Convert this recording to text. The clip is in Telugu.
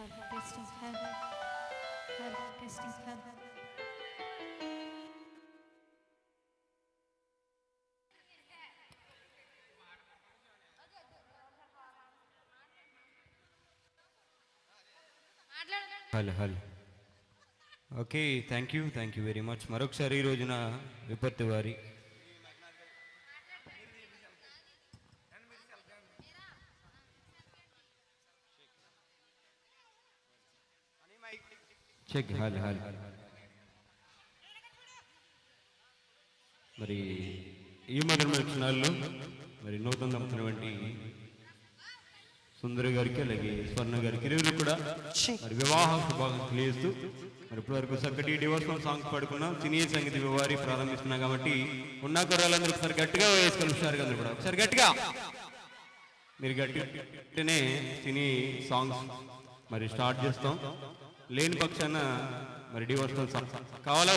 testing, help, help, testing, help. Hello hello okay thank you thank you very much మరొకసారి ఈ రోజున విపత్తు వారి చెక్ హలో హలో. మరి ఈ మధురమైన క్షణాల్లో మరి నూతన దంపతులటువంటి సుందరి గారికి అలాగే స్వర్ణ గారికి ఇరువురు కూడా మరి వివాహ శుభాకాంక్షలు తెలియజేస్తూ మరి ఇప్పటి వరకు చక్కటి డివోషనల్ సాంగ్స్ పాడుకున్నాం సినీ సంగీత వివారి ప్రారంభిస్తున్నాం కాబట్టి ఉన్న కుర్రాళ్ళందరూ ఒకసారి గట్టిగా వేసుకొని హుషారుగా అందరూ కూడా. ఒకసారి గట్టిగా. మీరు గట్టిగానే సినీ సాంగ్స్ మరి స్టార్ట్ చేస్తాం. లేని పక్షాన మరి డివోషనల్ సాంగ్స్ కావాలా?